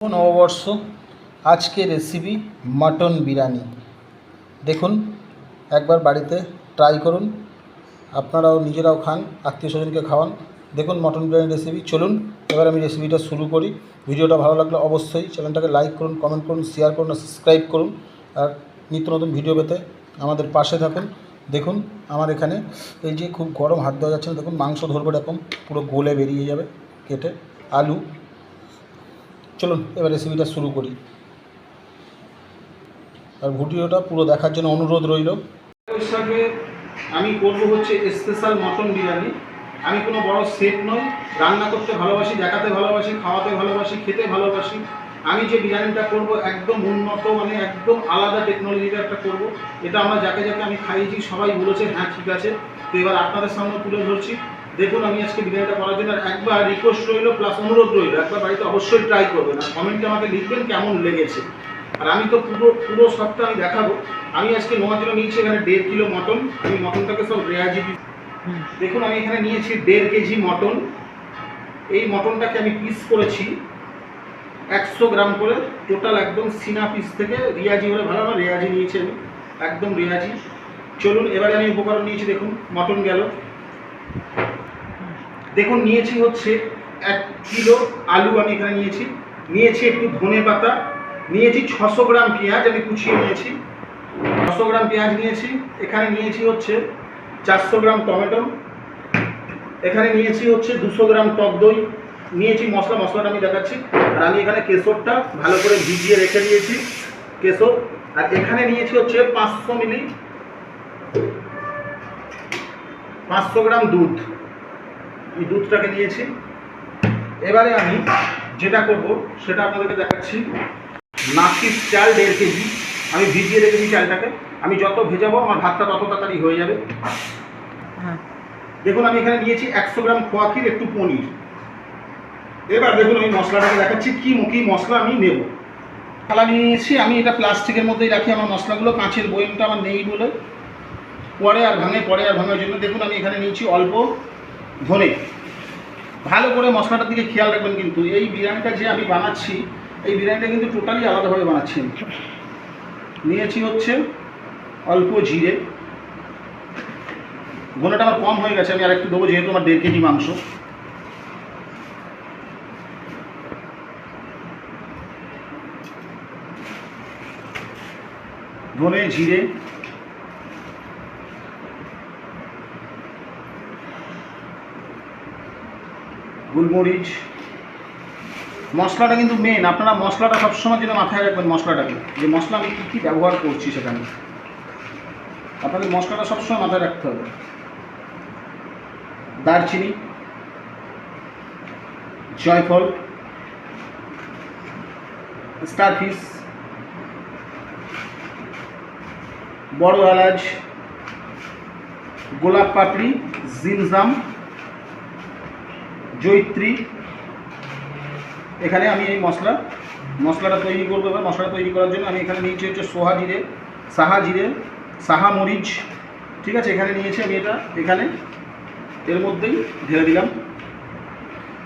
নববর্ষ আজকে recipe mutton biryani. দেখুন, একবার বাড়িতে ট্রাই করুন। আপনারাও নিজেরাও খান, আত্মীয় স্বজনকে খাওয়ান। দেখুন মটন বিরিয়ানি রেসিপি চলুন, এবার আমি রেসিপিটা শুরু করি। ভিডিওটা ভালো লাগলে অবশ্যই চ্যানেলটাকে লাইক করুন কমেন্ট করুন শেয়ার করুন সাবস্ক্রাইব করুন। আর নিত্য নতুন ভিডিও পেতে আমাদের পাশে থাকুন। দেখুন, আমার এখানে এই যে খুব গরম হাত দেওয়া যাচ্ছে না, দেখুন মাংস ধরবো এরকম, পুরো গোলে বেরিয়ে যাবে, কেটে। আলু চলুন, এবার রেসিপিটা শুরু করি। আর ভিডিওটা পুরো দেখার জন্য অনুরোধ রইল। আমি করব হচ্ছে স্পেশাল মটন বিরিয়ানি। আমি কোনো বড় শেফ নই, রান্না করতে ভালোবাসি, দেখাতে ভালোবাসি, খাওয়াতে ভালোবাসি, খেতে ভালোবাসি। আমি যে বিরিয়ানিটা করব একদম উন্নত মানে একদম আলাদা টেকনোলজিটা একটা করব। এটা আমরা যাকে যাকে আমি খাইয়েছি, সবাই বলেছে হ্যাঁ ঠিক আছে। তো এবার আপনাদের সামনে তুলে ধরছি। দেখুন, আমি আজকে বিরিয়ানিটা করার জন্য একবার রিকোয়েস্ট রইল প্লাস অনুরোধ রইল। একবার বাড়িতে অবশ্যই ট্রাই করবেন আর কমেন্টে আমাকে লিখবেন কেমন লেগেছে। আর আমি তো পুরো পুরো সবটা আমি দেখাবো। আমি আজকে নেওয়ার জন্য নিয়েছি, এখানে দেড় কিলো মটন। আমি মটনটাকে সব রেয়াজি দেখুন, আমি এখানে নিয়েছি দেড় কেজি মটন। এই মটনটাকে আমি পিস করেছি একশো গ্রাম করে। টোটাল একদম সিনা পিস থেকে রিয়াজি হলে ভালো হবে রেয়াজি নিয়েছি আমি। একদম রেয়াজি। চলুন, এবারে আমি উপকরণ নিয়েছি, দেখুন, মটন গেল। দেখুন, নিয়েছি হচ্ছে এক কিলো আলু আমি এখানে নিয়েছি। নিয়েছি একটু ধনে পাতা, নিয়েছি ছশো গ্রাম পেঁয়াজ আমি কুচিয়ে নিয়েছি। ছশো গ্রাম পেঁয়াজ নিয়েছি, এখানে নিয়েছি হচ্ছে চারশো গ্রাম টমেটো, এখানে নিয়েছি হচ্ছে দুশো গ্রাম টক দই, নিয়েছি মশলা, মশলাটা আমি দেখাচ্ছি। আর আমি এখানে কেশরটা ভালো করে ভিজিয়ে রেখে দিয়েছি, কেশর। আর এখানে নিয়েছি হচ্ছে পাঁচশো মিলি, পাঁচশো গ্রাম দুধ। এই দুধটাকে নিয়েছি। এবারে আমি যেটা করব সেটা আপনাদেরকে দেখাচ্ছি। নাসির চাল দেড় কেজি। আমি ভিজিয়ে রেখেছি চালটাকে। আমি যত ভেজাবো আমার ভাতটা তত তাড়াতাড়ি হয়ে যাবে। দেখুন আমি এখানে নিয়েছি একশো গ্রাম খোয়া ক্ষীর একটু পনির। এবার দেখুন আমি মশলাটাকে দেখাচ্ছি। কী কী মশলা আমি নেব? থালা নিয়ে নিয়েছি। আমি এটা প্লাস্টিকের মধ্যেই রাখি আমার মশলাগুলো। কাঁচের বয়মটা আমার নেই বলে। পরে আর ভাঙে পরে আর ভাঙার জন্য। দেখুন আমি এখানে নিয়েছি অল্প ধনে ভালো করে মশলাটার দিকে খেয়াল রাখবেন কিন্তু, এই বিরিয়ানিটা যে আমি বানাচ্ছি, এই বিরিয়ানিটা কিন্তু টোটালি আলাদাভাবে বানাচ্ছি নিয়েছি হচ্ছে অল্প জিরে। ধনেটা আমার কম হয়ে গেছে, আমি আর একটু দেবো যেহেতু আমার দেড় কেজি মাংস। ধনে, জিরে গোলমরিচ। মশলাটা কিন্তু মেন আপনারা মশলাটা সবসময় জন্য মাথায় রাখবেন মশলাটাকে। যে মশলা আমি কী কী ব্যবহার করছি সেখানে। আপনাদের মশলাটা সবসময় মাথায় রাখতে হবে। দারচিনি। জয়ফল। স্টারফিস বড় এলাচ। গোলাপ পাপড়ি। জিনজাম। জৈত্রী। এখানে আমি এই মশলা, মশলাটা তৈরি করব এবার। মশলাটা তৈরি করার জন্য আমি এখানে নিয়েছি হচ্ছে সোহা জিরে, সাহা জিরে, সাহা মরিচ, ঠিক আছে? এখানে নিয়েছি আমি এটা। এখানে এর মধ্যেই ঢেলে দিলাম।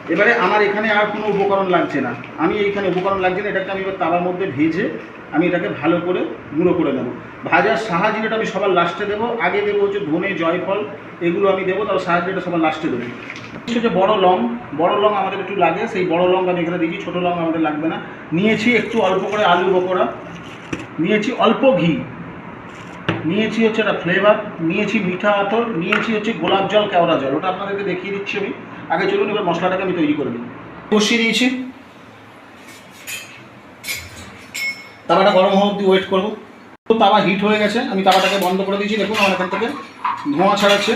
এবারে আমার এখানে আর কোনো উপকরণ লাগছে না। আমি এইখানে উপকরণ লাগছে না। এটাকে আমি এবার তাওয়ার মধ্যে ভেজে আমি এটাকে ভালো করে গুঁড়ো করে নেব। ভাজার সাহা জিরেটা আমি সবার লাস্টে দেবো, আগে দেবো হচ্ছে ধনে, জয়ফল, এগুলো আমি দেবো, তারপর সাহা জিরেটা সবার লাস্টে দেবো। হচ্ছে বড় লং বড় লং আমাদের একটু লাগে, সেই বড় লং আমি এখানে দিয়েছি, ছোটো লং আমাদের লাগবে না। নিয়েছি একটু অল্প করে আলু বকোড়া নিয়েছি অল্প ঘি, নিয়েছি হচ্ছে একটা ফ্লেভার নিয়েছি মিঠা আতর, নিয়েছি হচ্ছে গোলাপ জল, কেওড়া জল, ওটা আপনাদেরকে দেখিয়ে দিচ্ছি আমি। আগে চলুন, এবার মশলাটাকে আমি তৈরি করে দিই কষিয়ে দিয়েছি। তাওয়াটা গরম হওয়া অব্দি ওয়েট করব। তো তাওয়া হিট হয়ে গেছে, আমি তাওয়াটাকে বন্ধ করে দিয়েছি। দেখুন, আমার এখান থেকে ধোঁয়া ছাড়াচ্ছে।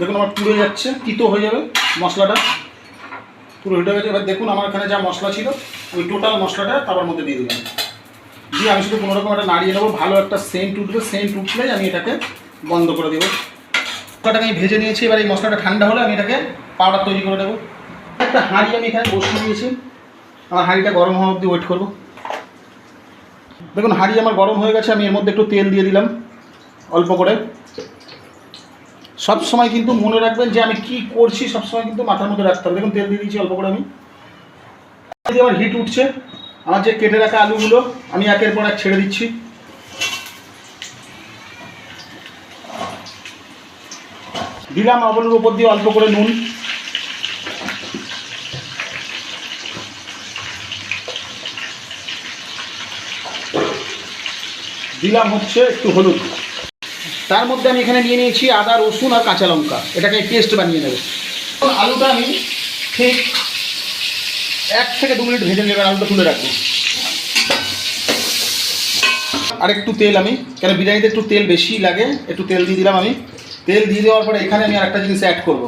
দেখুন, আমার পুড়ে যাচ্ছে, তিতো হয়ে যাবে মশলাটা। পুরো হিট হয়ে গেছে। এবার দেখুন, আমার এখানে যা মশলা ছিল, আমি টোটাল মশলাটা তাওয়ার মধ্যে দিয়ে দিলাম। দিয়ে আমি শুধু কোনোরকম একটা নাড়িয়ে নেব, ভালো একটা সেন্ট উঠবে সেন্ট উঠলেই আমি এটাকে বন্ধ করে দেবো। মশলাটাকে আমি ভেজে নিয়েছি, এবার এই মশলাটা ঠান্ডা হলে আমি এটাকে পাউডার তৈরি করে দেবো একটা হাঁড়ি আমি এখানে বসিয়ে দিয়েছি। আমার হাঁড়িটা গরম হওয়া অবধি ওয়েট করব। দেখুন, হাঁড়ি আমার গরম হয়ে গেছে, আমি এর মধ্যে একটু তেল দিয়ে দিলাম, অল্প করে। সব সময় কিন্তু মনে রাখবেন যে আমি কি করছি, সব সময় কিন্তু মাথার মধ্যে রাখতে হবে। দেখুন, তেল দিয়ে দিয়েছি অল্প করে আমি। আমার হিট উঠছে। আমার যে কেটে রাখা আলুগুলো, আমি একের পর এক ছেড়ে দিচ্ছি। দিলাম আলুর উপর দিয়ে অল্প করে নুন। দিলাম হচ্ছে একটু হলুদ। তার মধ্যে আমি এখানে নিয়ে নিয়েছি আদা, রসুন আর কাঁচা লঙ্কা। এটাকে পেস্ট বানিয়ে নেব। আলুটা আমি ঠিক এক থেকে দু মিনিট ভেজে নেবেন আলুটা তুলে রাখব। আর একটু তেল আমি, কেন বিরিয়ানিতে একটু তেল বেশি লাগে, একটু তেল দিয়ে দিলাম আমি। তেল দিয়ে দেওয়ার পরে এখানে আমি আরেকটা জিনিস অ্যাড করব।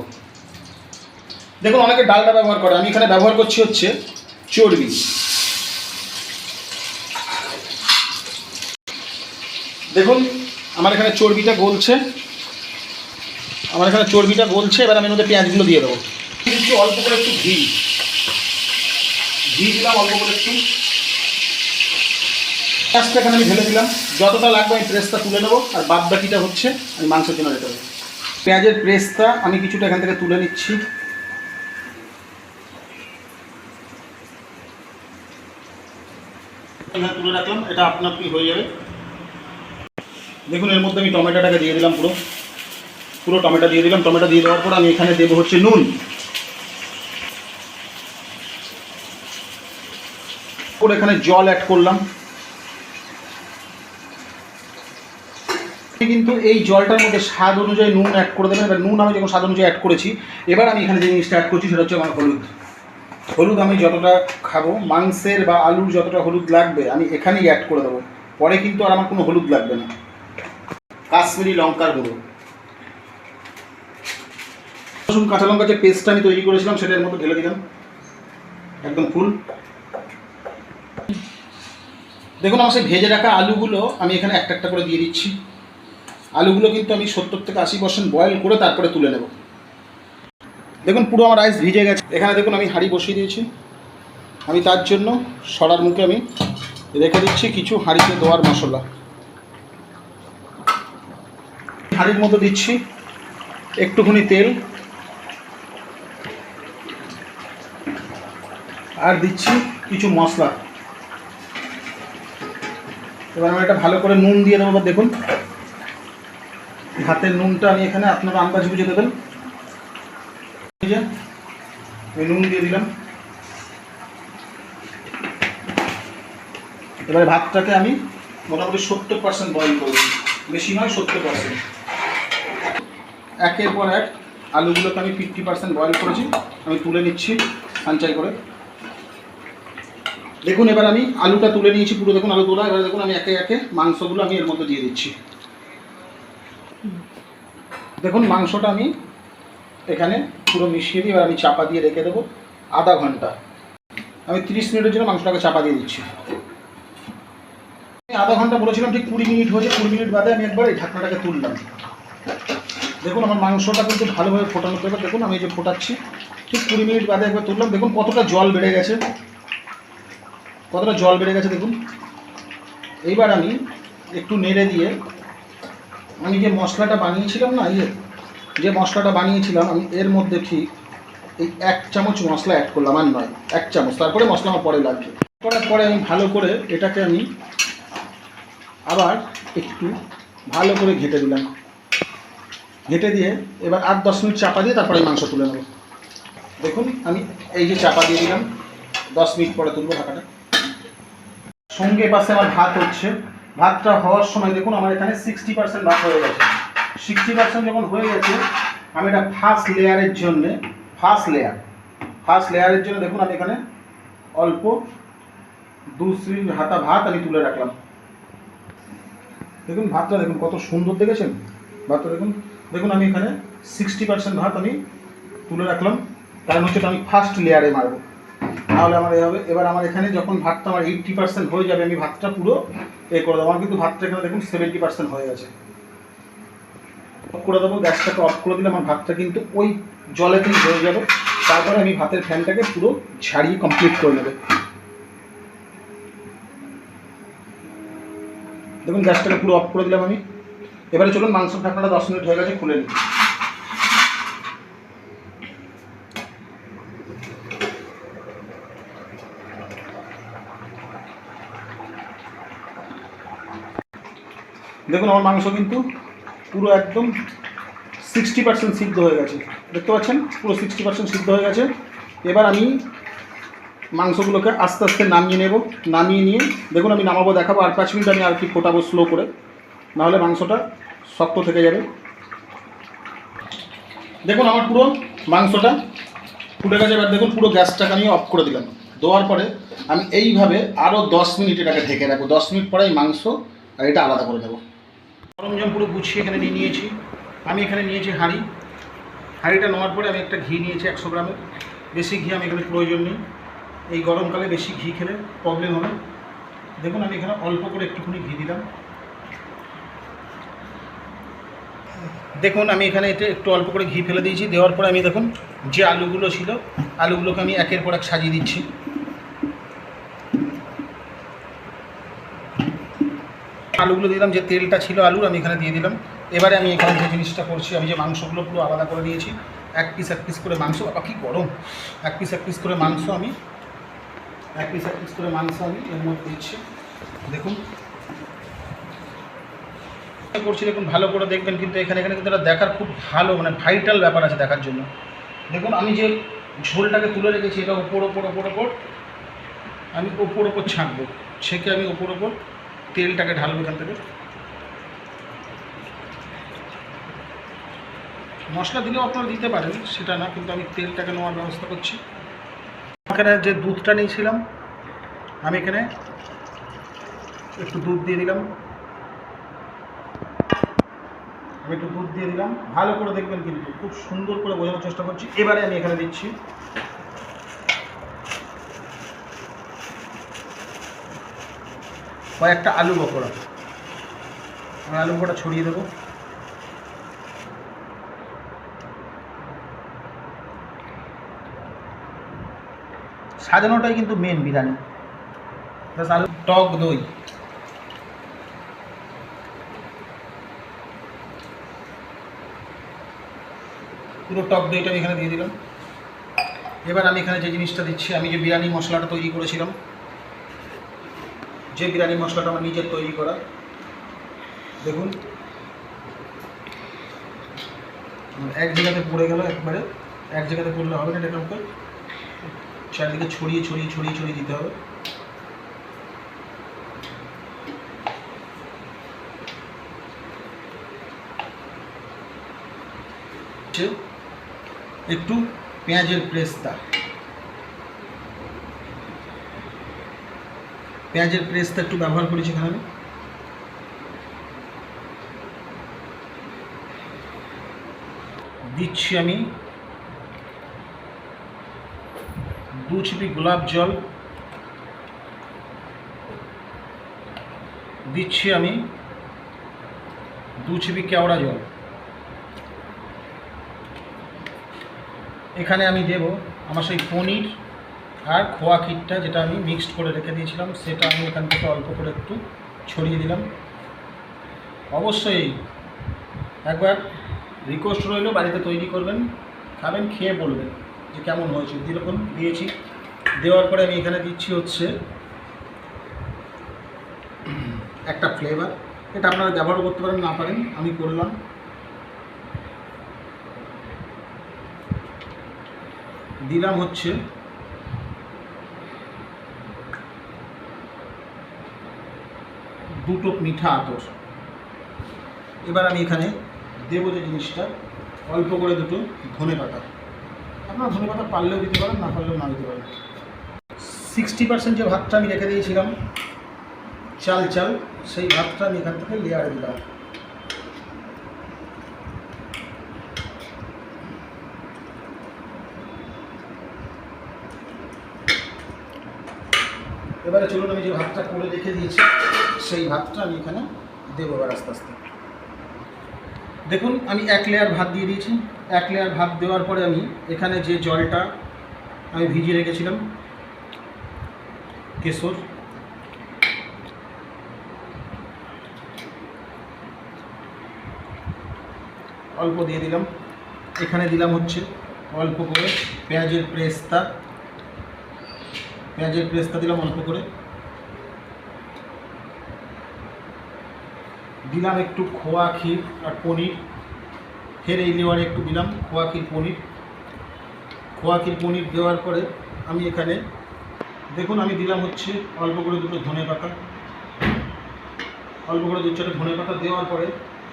দেখুন, অনেকে ডালটা ব্যবহার করে, আমি এখানে ব্যবহার করছি হচ্ছে চর্বি। দেখুন আমার এখানে চর্বিটা গলছে। আমার এখানে চর্বিটা গলছে এবার আমি ওদের পেঁয়াজগুলো দিয়ে দেবো। একটু অল্প করে একটু ঘি। ঘি দিলাম অল্প করে একটু। পেঁয়াজটা এখানে আমি ঢেলে দিলাম। যতটা লাগবে আমি প্রেসটা তুলে নেব আর বাদ বাকিটা হচ্ছে আমি মাংসের জন্য রেখে দেবো। পেঁয়াজের প্রেসটা আমি কিছুটা এখান থেকে তুলে নিচ্ছি। তুলে রাখলাম এটা আপনার কি হয়ে যাবে। দেখুন, এর মধ্যে আমি টমেটোটাকে দিয়ে দিলাম পুরো। পুরো টমেটো দিয়ে দিলাম। টমেটো দিয়ে দেওয়ার পর আমি এখানে দেবো হচ্ছে নুন। করে এখানে জল অ্যাড করলাম। কিন্তু এই জলটার মধ্যে স্বাদ অনুযায়ী নুন অ্যাড করে দেবেন। এবার নুন আমি যখন স্বাদ অনুযায়ী অ্যাড করেছি, এবার আমি এখানে যে জিনিসটা অ্যাড করছি, সেটা হচ্ছে আমার হলুদ। হলুদ আমি যতটা খাব, মাংসের বা আলুর যতটা হলুদ লাগবে, আমি এখানেই অ্যাড করে দেবো। পরে কিন্তু আর আমার কোনো হলুদ লাগবে না। কাশ্মীরি লঙ্কার গুঁড়ো। রসুন, কাঁচা লঙ্কা যে পেস্টটা আমি তৈরি করেছিলাম, সেটার মধ্যে ঢেলে দিলাম। একদম ফুল দেখুন, আমার সেই ভেজে রাখা আলুগুলো আমি এখানে একটা একটা করে দিয়ে দিচ্ছি। আলুগুলো কিন্তু আমি সত্তর থেকে আশি পার্সেন্ট বয়েল করে তারপরে তুলে নেব। দেখুন, পুরো আমার রাইস ভিজে গেছে। এখানে দেখুন, আমি হাঁড়ি বসিয়ে দিয়েছি। আমি তার জন্য সরার মুখে আমি রেখে দিচ্ছি কিছু হাঁড়িতে দেওয়ার মশলা। হাঁড়ির মধ্যে দিচ্ছি। একটুখানি তেল। আর দিচ্ছি কিছু মশলা। এবার আমি এটা ভালো করে নুন দিয়ে দেবো, এবার দেখুন। হাতের নুনটা আমি এখানে আপনারা আন্দাজ বুঝে দেবেন। আমি নুন দিয়ে দিলাম। এবারে ভাতটাকে আমি মোটামুটি সত্তর পার্সেন্ট বয়েল করব। বেশি নয়, সত্তর পার্সেন্ট একের পর এক আলুগুলোকে আমি ফিফটি পার্সেন্ট বয়েল করেছি। আমি তুলে নিচ্ছি সাঞ্চাই করে। দেখুন, এবার আমি আলুটা তুলে নিয়েছি পুরো। দেখুন আলু তোলা এবার দেখুন, আমি একে একে মাংসগুলো আমি এর মধ্যে দিয়ে দিচ্ছি। দেখুন, মাংসটা আমি এখানে পুরো মিশিয়ে দিয়ে এবার আমি চাপা দিয়ে রেখে দেবো আধা ঘণ্টা। আমি তিরিশ মিনিটের জন্য মাংসটাকে চাপা দিয়ে দিচ্ছি। আমি আধা ঘণ্টা বলেছিলাম, ঠিক কুড়ি মিনিট হয়েছে। কুড়ি মিনিট বাদে আমি একবার এই ঢাকনাটাকে তুললাম। দেখুন আমার মাংসটা কিন্তু ভালোভাবে ফোটানো হবে দেখুন আমি এই যে ফোটাচ্ছি। ঠিক কুড়ি মিনিট বাদে একবার তুললাম। দেখুন কতটা জল বেড়ে গেছে। কতটা জল বেড়ে গেছে দেখুন। এইবার আমি একটু নেড়ে দিয়ে আমি যে মশলাটা বানিয়েছিলাম না ইয়ে যে মশলাটা বানিয়েছিলাম, আমি এর মধ্যে ঠিক এই এক চামচ মশলা অ্যাড করলাম, আর নয়, এক চামচ। তারপরে মশলা আমার পরে লাগবে। করার পরে আমি ভালো করে এটাকে আমি আবার একটু ভালো করে ঘেটে দিলাম। ঘেটে দিয়ে এবার আট, দশ মিনিট চাপা দিয়ে তারপরে মাংস তুলে নেব। দেখুন, আমি এই যে চাপা দিয়ে দিলাম, দশ মিনিট পরে তুলবো ঢাকাটা। সঙ্গে পাশে আমার ভাত হচ্ছে। ভাতটা হওয়ার সময় দেখুন, আমার এখানে সিক্সটি পার্সেন্ট ভাত হয়ে গেছে। সিক্সটি পার্সেন্ট যখন হয়ে গেছে, আমি এটা ফার্স্ট লেয়ারের জন্য ফার্স্ট লেয়ার ফার্স্ট লেয়ারের জন্য দেখুন, আমি এখানে অল্প দু শ্রী হাতা ভাত আমি তুলে রাখলাম। দেখুন, ভাতটা দেখুন কত সুন্দর দেখেছেন? ভাতটা দেখুন দেখুন, আমি এখানে সিক্সটি পার্সেন্ট ভাত আমি তুলে রাখলাম। কারণ হচ্ছে আমি ফার্স্ট লেয়ারে মারবো। তাহলে আমার এই হবে। এবার আমার এখানে যখন ভাতটা আমার এইটটি পার্সেন্ট হয়ে যাবে, আমি ভাতটা পুরো এ করে দেবো। আমার কিন্তু ভাতটা এখানে দেখুন সেভেন্টি পার্সেন্ট হয়ে গেছে। অফ করে দেবো, গ্যাসটাকে অফ করে দিলে আমার ভাতটা কিন্তু ওই জলেতেই হয়ে যাবে। তারপরে আমি ভাতের ফ্যানটাকে পুরো ঝাড়িয়ে কমপ্লিট করে নেবে। দেখুন, গ্যাসটাকে পুরো অফ করে দিলাম আমি। এবারে চলুন মাংস ঢাকনাটা দশ মিনিট হয়ে গেছে, খুলে নিন দেখুন, আমার মাংস কিন্তু পুরো একদম সিক্সটি পার্সেন্ট সিদ্ধ হয়ে গেছে। দেখতে পাচ্ছেন? পুরো সিক্সটি পার্সেন্ট সিদ্ধ হয়ে গেছে। এবার আমি মাংসগুলোকে আস্তে আস্তে নামিয়ে নেব। নামিয়ে নিয়ে, দেখুন, আমি নামাবো, দেখাবো, আর পাঁচ মিনিট আমি আর কি ফোটাবো স্লো করে। নাহলে মাংসটা শক্ত থেকে যাবে। দেখুন আমার পুরো মাংসটা ফুটে গেছে, এবার দেখুন পুরো গ্যাসটাকে আমি অফ করে দিলাম। দেওয়ার পরে আমি এইভাবে আরও দশ মিনিট এটাকে ঢেকে রাখব। দশ মিনিট পরে মাংস আর এটা আলাদা করে দেবো সরঞ্জাম পুরো গুছিয়ে এখানে নিয়ে নিয়েছি। আমি এখানে নিয়েছি হাঁড়ি। হাঁড়িটা নেওয়ার পরে আমি একটা ঘি নিয়েছি একশো গ্রামের বেশি ঘি আমি এখানে প্রয়োজন নেই। এই গরমকালে বেশি ঘি খেলে প্রবলেম হবে। দেখুন আমি এখানে অল্প করে একটুখানি ঘি দিলাম। দেখুন, আমি এখানে এটা একটু অল্প করে ঘি ফেলে দিয়েছি। দেওয়ার পরে আমি দেখুন, যে আলুগুলো ছিল, আলুগুলোকে আমি একের পর এক সাজিয়ে দিচ্ছি। আলুগুলো দিলাম, যে তেলটা ছিল আলুর, আমি এখানে দিয়ে দিলাম। এবারে আমি এখানে যে জিনিসটা করছি, আমি যে মাংসগুলো পুরো আলাদা করে দিয়েছি, এক পিস এক পিস করে মাংস। বাবা, কি গরম! এক পিস এক পিস করে মাংস আমি, এক পিস এক পিস করে মাংস আমি এর মধ্যে দিচ্ছি। দেখুন করছি দেখুন ভালো করে দেখবেন, কিন্তু এখানে এখানে কিন্তু এটা দেখার খুব ভালো মানে ভাইটাল ব্যাপার আছে দেখার জন্য। দেখুন, আমি যে ঝোলটাকে তুলে রেখেছি, এটা ওপর ওপর ওপর ওপর, আমি ওপর ওপর ছাঁকবো। ছেঁকে আমি ওপর ওপর তেলটাকে ঢালবো এখান থেকে। মশলা দিলেও আপনারা দিতে পারেন, সেটা না, কিন্তু আমি তেলটাকে নেওয়ার ব্যবস্থা করছি। এখানে যে দুধটা নিয়েছিলাম, আমি এখানে একটু দুধ দিয়ে দিলাম। আমি একটু দুধ দিয়ে দিলাম। ভালো করে দেখবেন কিন্তু, খুব সুন্দর করে বোঝানোর চেষ্টা করছি। এবারে আমি এখানে দিচ্ছি। কয়েকটা আলু বকরা আমি আলু বকরা ছড়িয়ে দেবো। সাজানোটাই কিন্তু মেন বিরিয়ানি। টক দই। পুরো টক দইটা আমি এখানে দিয়ে দিলাম। এবার আমি এখানে যে জিনিসটা দিচ্ছি, আমি যে বিরিয়ানি মশলাটা তৈরি করেছিলাম, যে বিরিয়ানি মশলাটা আমার নিজের তৈরি করা, দেখুন। এক জায়গাতে পড়ে গেল একবারে, এক জায়গাতে পড়লে হবে না এটা কাউকে। চারিদিকে ছড়িয়ে ছড়িয়ে ছড়িয়ে ছড়িয়ে দিতে হবে। হচ্ছে একটু পেঁয়াজের প্রেস্তা পেঁয়াজের প্রেস্তা একটু ব্যবহার করেছি এখানে দিচ্ছি আমি দু ছিপি গোলাপ জল। দিচ্ছি আমি দু ছিপি কেওড়া জল। এখানে আমি দেব আমার সেই পনির আর খোয়া ক্ষীরটা যেটা আমি মিক্সড করে রেখে দিয়েছিলাম, সেটা আমি এখান থেকে অল্প করে একটু ছড়িয়ে দিলাম। অবশ্যই একবার রিকোয়েস্ট রইল, বাড়িতে তৈরি করবেন, খাবেন, খেয়ে বলবেন যে কেমন হয়েছে। যেরকম দিয়েছি। দেওয়ার পরে আমি এখানে দিচ্ছি হচ্ছে একটা ফ্লেভার এটা আপনারা ব্যবহার করতে পারেন, না পারেন, আমি করলাম। দিলাম হচ্ছে দুটো মিঠা আতর। এবার আমি এখানে দেবো যে জিনিসটা, অল্প করে দুটো ধনে পাতা। আপনারা ধনে পাতা পারলেও দিতে পারেন, না পারলেও না দিতে পারেন। সিক্সটি পার্সেন্ট যে ভাতটা আমি রেখে দিয়েছিলাম, চাল চাল, সেই ভাতটা আমি এখান থেকে লেয়ারে দিলাম। এবারে চলুন আমি যে ভাতটা করে রেখে দিয়েছি, সেই ভাতটা আমি এখানে দেবো এবার আস্তে আস্তে। দেখুন, আমি এক লেয়ার ভাত দিয়ে দিয়েছি। এক লেয়ার ভাত দেওয়ার পরে আমি এখানে যে জলটা আমি ভিজিয়ে রেখেছিলাম, কেশর, অল্প দিয়ে দিলাম। এখানে দিলাম হচ্ছে অল্প করে পেঁয়াজের প্রেস্তা পেঁয়াজের প্রেস্তা দিলাম অল্প করে। দিলাম একটু খোয়া ক্ষীর আর পনির। ফের এই লেয়ারে একটু দিলাম খোয়া ক্ষীর, পনির। খোয়া ক্ষীর, পনির দেওয়ার পরে আমি এখানে, দেখুন আমি দিলাম হচ্ছে অল্প করে দুটো ধনে পাতা। অল্প করে দু চারটে ধনে পাতা দেওয়ার পরে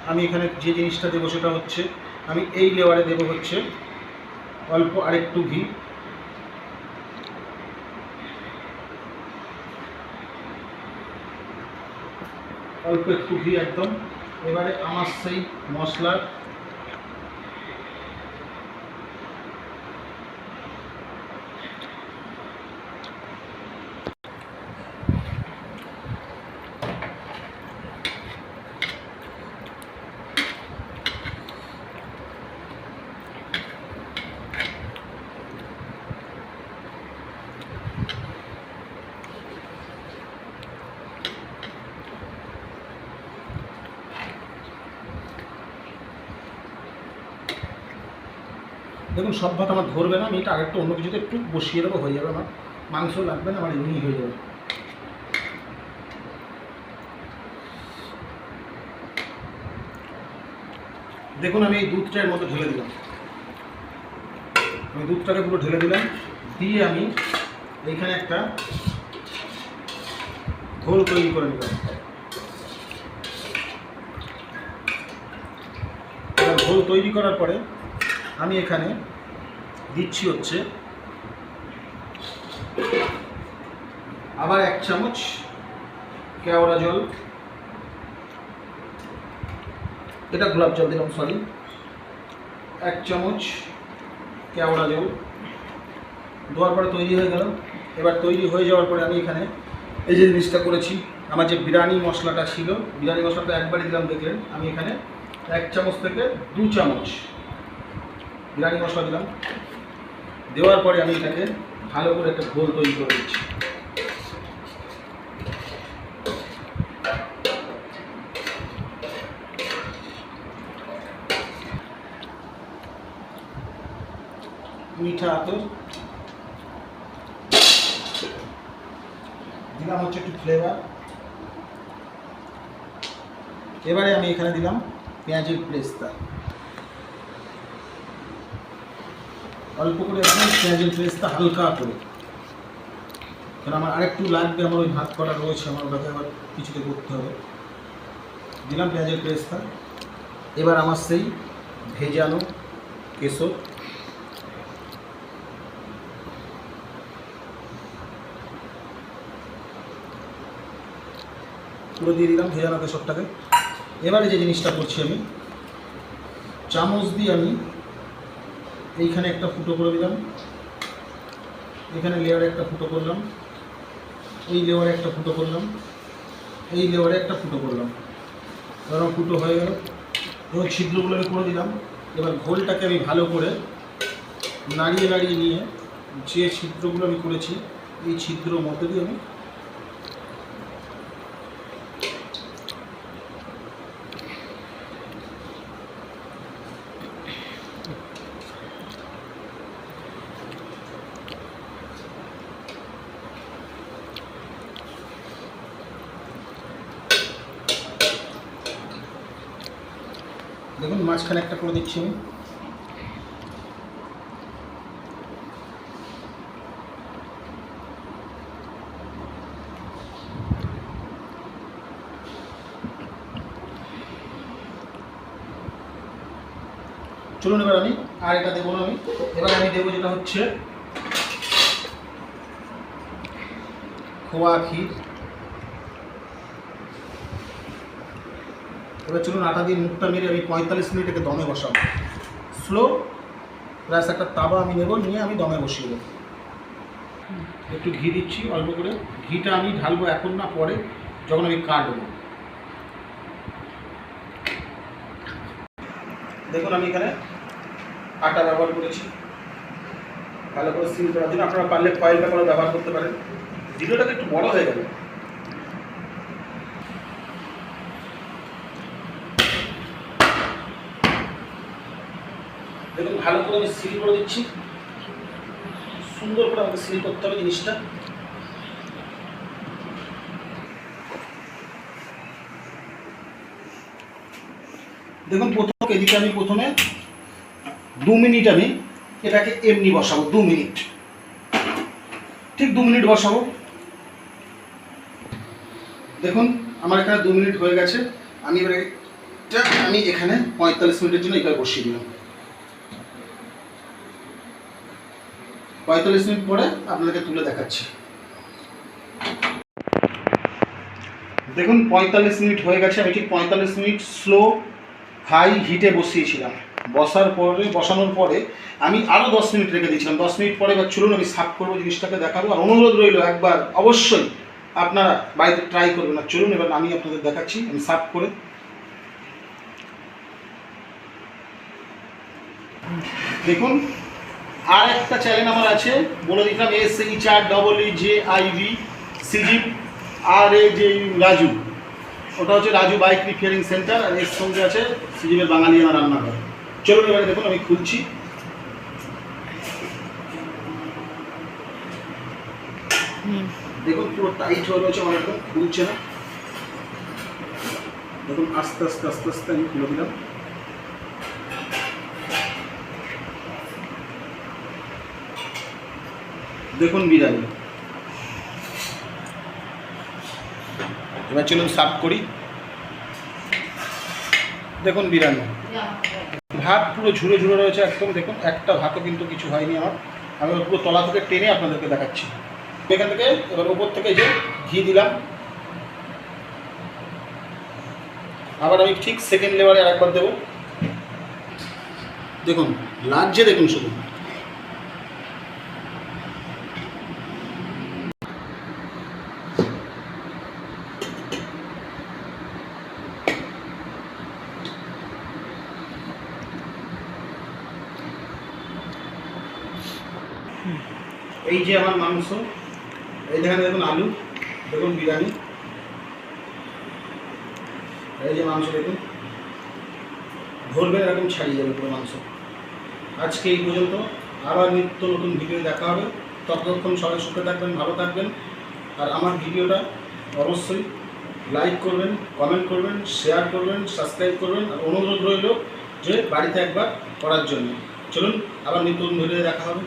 আমি এখানে যে জিনিসটা দেবো সেটা হচ্ছে, আমি এই লেওয়ারে দেবো হচ্ছে অল্প আরেকটু ঘি। অল্প একটু ঘি একদম। এবারে আমার সেই মশলার দেখুন, সব ভাত আমার ধরবে না, আমি এটা আরেকটু অন্য কিছুতে একটু বসিয়ে দেবো, হয়ে যাবে আমার। মাংস লাগবে না, আমার এমনি হয়ে যাবে। দেখুন, আমি এই দুধটা এর মধ্যে ঢেলে দিলাম। আমি দুধটাকে পুরো ঢেলে দিলাম, দিয়ে আমি এইখানে একটা ঘোল তৈরি করে নিলাম। ঘোল তৈরি করার পরে আমি এখানে দিচ্ছি হচ্ছে আবার এক চামচ কেওড়া জল। এটা গোলাপ জল দিলাম সরি এক চামচ কেওড়া জল। দেওয়ার পরে তৈরি হয়ে গেল। এবার তৈরি হয়ে যাওয়ার পরে আমি এখানে এই যে জিনিসটা করেছি, আমার যে বিরিয়ানি মশলাটা ছিল, বিরিয়ানি মশলাটা একবারই দিলাম, দেখলেন। আমি এখানে এক চামচ থেকে দু চামচ বিরিয়ানি মশলা দিলাম। দেওয়ার পরে আমি এটাকে ভালো করে একটা ঘোল তৈরি করে দিচ্ছি মিঠা আতর। দিলাম হচ্ছে একটু ফ্লেভার এবারে আমি এখানে দিলাম পেঁয়াজের পেস্তা। অল্প করে এখন পেঁয়াজের পেস্টটা হালকা করে। কারণ আমার আরেকটু লাগবে, আমার ওই ভাত করা রয়েছে, আমার ওটাকে আবার কিছুতে করতে হবে। দিলাম পেঁয়াজের পেস্টটা। এবার আমার সেই ভেজানো কেশর। পুরো দিয়ে দিলাম ভেজানো কেশরটাকে। এবারে যে জিনিসটা করছি আমি, চামচ দিয়ে আমি এইখানে একটা ফুটো করে দিলাম। এখানে লেয়ারে একটা ফুটো করলাম। এই লেয়ারে একটা ফুটো করলাম। এই লেয়ারে একটা ফুটো করলাম। ধরো ফুটো হয়ে গেল। এবং ছিদ্রগুলো আমি করে দিলাম। এবার ঘোলটাকে আমি ভালো করে নাড়িয়ে নাড়িয়ে নিয়ে যে ছিদ্রগুলো আমি করেছি, এই ছিদ্রর মধ্যে দিয়ে আমি দেখুন মাঝখানে একটা করে দিচ্ছি আমি। চলুন এবার আমি, আর এটা দেবো না আমি। এবার আমি দেবো যেটা হচ্ছে খোয়া ক্ষীর। এবার চলুন আটা দিয়ে মুখটা মেরে আমি পঁয়তাল্লিশ মিনিট একে দমে বসাবো। স্লো প্লাস একটা তাবা আমি নেব, নিয়ে আমি দমে বসিয়ে দেবো। একটু ঘি দিচ্ছি অল্প করে। ঘিটা আমি ঢালবো এখন না পরে, যখন আমি কাটবো দেখুন আমি এখানে আটা ব্যবহার করেছি। ভালো করে সিল করার জন্য আপনারা পারলে ফয়েল পেপারও ব্যবহার করতে পারেন। ভিডিওটাকে একটু বড় হয়ে গেল দেখুন ভালো করে আমি সিল করে দিচ্ছি। সুন্দর করে আমাকে সিল করতে হবে জিনিসটা। দেখুন, প্রথম এদিকে আমি প্রথমে দু মিনিট আমি এটাকে এমনি বসাবো, দু মিনিট। ঠিক দু মিনিট বসাবো। দেখুন, আমার এখানে দু মিনিট হয়ে গেছে। আমি এবারে আমি এখানে পঁয়তাল্লিশ মিনিটের জন্য এবার বসিয়ে দিলাম। পঁয়তাল্লিশ মিনিট পরে আপনাদেরকে তুলে দেখাচ্ছি। দেখুন, পঁয়তাল্লিশ মিনিট হয়ে গেছে। আমি ঠিক পঁয়তাল্লিশ মিনিট স্লো হাই হিটে বসিয়েছিলাম। বসার পরে, বসানোর পরে আমি আরও দশ মিনিট রেখে দিয়েছিলাম। দশ মিনিট পরে এবার চলুন, আমি সাফ করব জিনিসটাকে দেখাবো। আর অনুরোধ রইল, একবার অবশ্যই আপনারা বাড়িতে ট্রাই করবেন আর চলুন, এবার আমি আপনাদের দেখাচ্ছি। আমি সাফ করে দেখুন আর একটা চ্যানেল আমার আছে বলে দিলাম S H R double E J I V সিজিপ আর এ যে রাজু। ওটা হচ্ছে রাজু বাইক রিপেয়ারিং সেন্টার আর এর সঙ্গে আছে সিজিপের বাঙালিয়ানা রান্নাঘর। চলুন এবারে দেখুন আমি খুলছি। দেখুন পুরো টাইট হয়ে রয়েছে আমার একদম খুলছে না। দেখুন আস্তে আস্তে আস্তে আস্তে আমি খুলে দিলাম। দেখুন বিরিয়ানি। এবার চলুন সার্ভ করি। দেখুন বিরিয়ানি। ভাত পুরো ঝুড়ে ঝুড়ে রয়েছে একদম, দেখুন, একটা ভাতও কিন্তু কিছু হয়নি আমার। আমি পুরো তলা থেকে টেনে আপনাদেরকে দেখাচ্ছি। এখান থেকে, এবার উপর থেকে যে ঘি দিলাম। আবার আমি ঠিক সেকেন্ড লেবারে আরেকবার দেবো। দেখুন লাগছে দেখুন শুধু। এই যে আমার মাংস, এই যেখানে দেখুন আলু, দেখুন বিরিয়ানি। এই যে মাংস, দেখুন। ধরবেন এরকম ছাড়িয়ে যাবে পুরো মাংস। আজকে এই পর্যন্ত আবার নিত্য নতুন ভিডিও দেখা হবে। ততক্ষণ সবাই সুখে থাকবেন, ভালো থাকবেন। আর আমার ভিডিওটা অবশ্যই লাইক করবেন কমেন্ট করবেন শেয়ার করবেন সাবস্ক্রাইব করবেন। আর অনুরোধ রইল যে বাড়িতে একবার করার জন্য। চলুন, আবার নিত্য নতুন ভিডিও দেখা হবে।